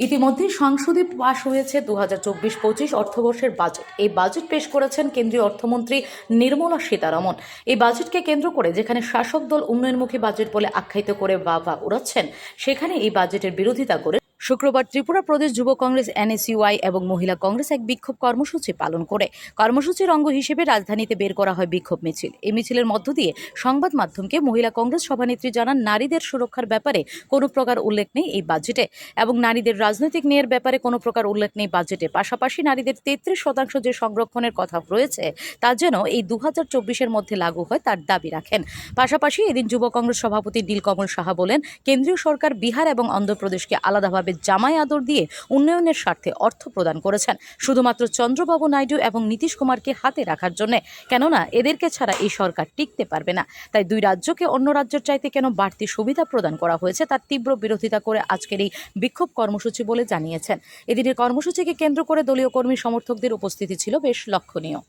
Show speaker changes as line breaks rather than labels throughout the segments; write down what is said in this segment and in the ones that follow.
ইতিমধ্যে সংসদে পাশ হয়েছে দু হাজার চব্বিশ পঁচিশ অর্থবর্ষের বাজেট এই বাজেট পেশ করেছেন কেন্দ্রীয় অর্থমন্ত্রী নির্মলা সীতারমন। এই বাজেটকে কেন্দ্র করে যেখানে শাসক দল উন্নয়নমুখী বাজেট বলে আখ্যায়িত করে বা উড়াচ্ছেন, সেখানে এই বাজেটের বিরোধিতা করে শুক্রবার ত্রিপুরা প্রদেশ যুব কংগ্রেস, এনএসইউআই এবং মহিলা কংগ্রেস এক বিক্ষোভ কর্মসূচি পালন করে। কর্মসূচির অঙ্গ হিসেবে রাজধানীতে বের করা হয় বিক্ষোভ মিছিল। এই মিছিলের মধ্য দিয়ে সংবাদ মাধ্যমকে মহিলা কংগ্রেস সভানেত্রী জানান, নারীদের সুরক্ষার ব্যাপারে কোনো প্রকার উল্লেখ নেই এই বাজেটে এবং নারীদের রাজনৈতিক ন্যায়ের ব্যাপারে কোনো প্রকার উল্লেখ নেই বাজেটে পাশাপাশি নারীদের তেত্রিশ শতাংশ যে সংরক্ষণের কথা রয়েছে, তা যেন এই দু হাজার চব্বিশের মধ্যে লাগু হয় তার দাবি রাখেন। পাশাপাশি এদিন যুব কংগ্রেস সভাপতি নীলকমল সাহা বলেন, কেন্দ্রীয় সরকার বিহার এবং অন্ধ্রপ্রদেশকে আলাদাভাবে জামাই আদর দিয়ে উন্নয়নের স্বার্থে অর্থ প্রদান করেছেন। শুধুমাত্র চন্দ্রবাবু নাইডু এবং নীতিশ কুমারকে হাতে রাখার জন্য। কেননা, এদেরকে ছাড়া এই সরকার টিকতে পারবে না। তাই দুই রাজ্যকে অন্য রাজ্যের চাইতে কেন বাড়তি সুবিধা প্রদান করা হয়েছে তার তীব্র বিরোধিতা করে আজকের এই বিক্ষোভ কর্মসূচি বলে জানিয়েছেন। এদিনের কর্মসূচিকে কেন্দ্র করে দলীয় কর্মী সমর্থকদের উপস্থিতি ছিল বেশ লক্ষণীয়।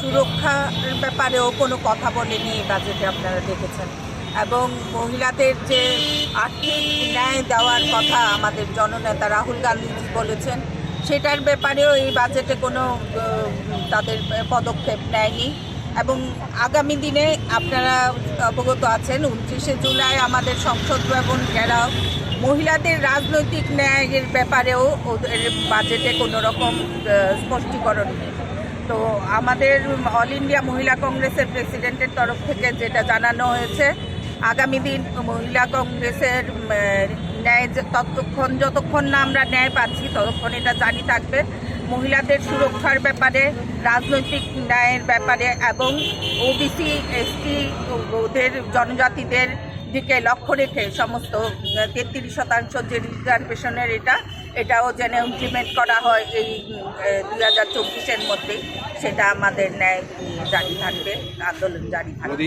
সুরক্ষার ব্যাপারেও কোনো কথা বলেনি বাজেটে আপনারা দেখেছেন। এবং মহিলাদের যে আর্থিক ন্যায় দেওয়ার কথা আমাদের জননেতা রাহুল গান্ধীজি বলেছেন, সেটার ব্যাপারেও এই বাজেটে কোনো তাদের পদক্ষেপ নেয়নি। এবং আগামী দিনে আপনারা অবগত আছেন, উনত্রিশে জুলাই আমাদের সংসদ ভবন ঘেরাও। মহিলাদের রাজনৈতিক ন্যায়ের ব্যাপারেও ওদের বাজেটে কোনো রকম স্পষ্টীকরণ নেই। তো আমাদের অল ইন্ডিয়া মহিলা কংগ্রেসের প্রেসিডেন্টের তরফ থেকে যেটা জানানো হয়েছে আগামী দিন মহিলা কংগ্রেসের ন্যায় ততক্ষণ যতক্ষণ না আমরা ন্যায় পাচ্ছি, ততক্ষণ এটা জারি থাকবে। মহিলাদের সুরক্ষার ব্যাপারে, রাজনৈতিক ন্যায়ের ব্যাপারে এবং ওবিসি এসটি ওদের জনজাতিদের দিকে লক্ষ্য রেখে সমস্ত তেত্রিশ শতাংশ যে রিজার্ভেশনের এটা, এটাও যেন ইমপ্লিমেন্ট করা হয় এই দুই হাজার চব্বিশের মধ্যেই। সেটা আমাদের ন্যায় জারি থাকবে, আন্দোলন জারি থাকবে।